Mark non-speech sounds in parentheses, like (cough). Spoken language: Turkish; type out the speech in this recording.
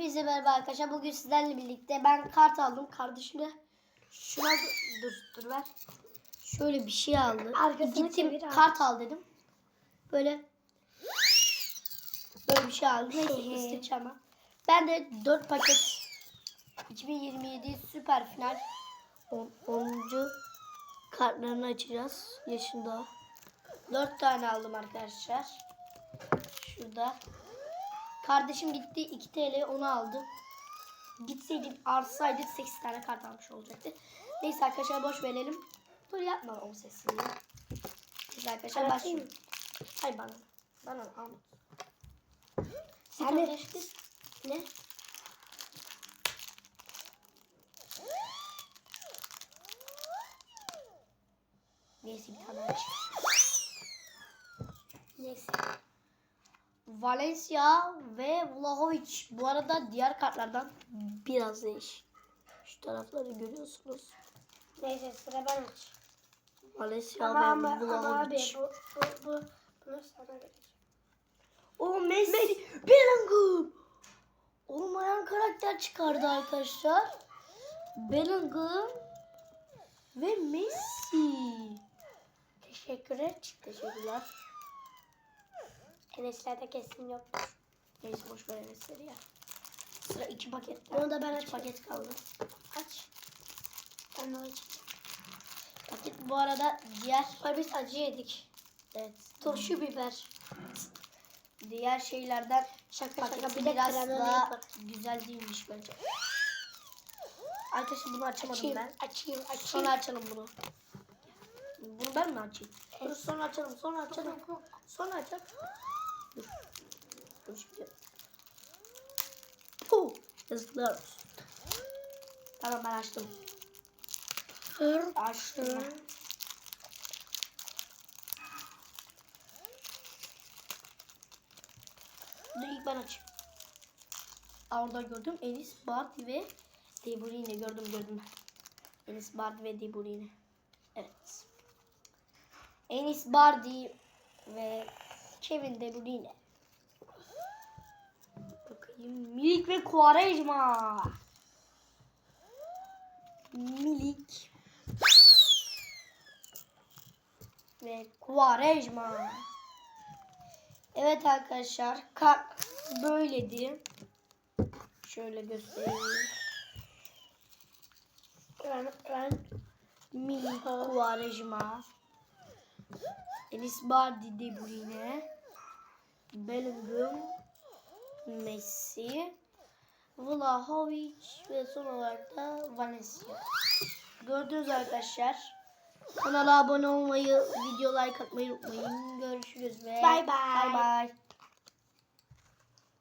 Hepinize merhaba arkadaşlar. Bugün sizlerle birlikte ben kart aldım. Kardeşim de şuna dur dur ver. Şöyle bir şey aldı. Arkasını Gittim kart al dedim. Böyle böyle bir şey aldım. Neyse isteç ama. Ben de 4 paket 2027 süper final 10. 10. kartlarını açacağız. Yaşında. 4 tane aldım arkadaşlar. Şurada. Kardeşim gitti 2 TL onu aldı. Gitseydik artsaydık 8 tane kart almış olacaktı. Neyse arkadaşlar boş verelim. Dur yapma o sesini. Neyse arkadaşlar başlayalım. mı? Hay bana. Bana anlat. Sen kardeşlik ne? Neyse bir tane aç. Neyse. Valencia ve Vlahovic. Bu arada diğer kartlardan biraz değişik. Şu tarafları görüyorsunuz. Neyse sıra ben aç. Valencia Ama, ve ama, ama abi Vlahovic. bu, bu, bu, bunu sana vereceğim. O Messi. Bellingham. Olmayan karakter çıkardı arkadaşlar. Bellingham ve Messi. Teşekkür et. Teşekkürler. Enes'lerde kesin yok. Neyse boş ver Enes'leri ya. Sıra iki paket. Onu da ben açayım. paket kaldı. Aç. Ben de açayım. Paket bu arada diğer Ay biz acı yedik. evet, Turşu biber. diğer şeylerden Şaka şaka bir de biraz daha güzel değilmiş bence. Arkadaşlar bunu açamadım Açayım, ben. açayım, açayım. Sonra açalım bunu. Bunu ben mi açayım? Dur sonra açalım, sonra açalım. Sonra açalım. (gasps) Dur. Dur şimdi. Puh. Yazıklar olsun. Tamam ben açtım. Hır. Açtım ben. Dur ilk ben açayım. Aa, orada gördüm. Enis Bardi ve De Bruyne gördüm gördüm. Enis Bardi ve De Bruyne. Evet. Enis Bardi ve Kevin De Bruyne. Bakayım. Milik ve Quaresma. Milik ve Quaresma. Evet arkadaşlar kart böyledi. Şöyle göstereyim. Ben, ben Milik Quaresma. Enis Bardi De Bruyne. Bellingham. Messi. Vlahovic ve son olarak da Valencia. Gördünüz arkadaşlar. Kanala abone olmayı, video like atmayı unutmayın. Görüşürüz.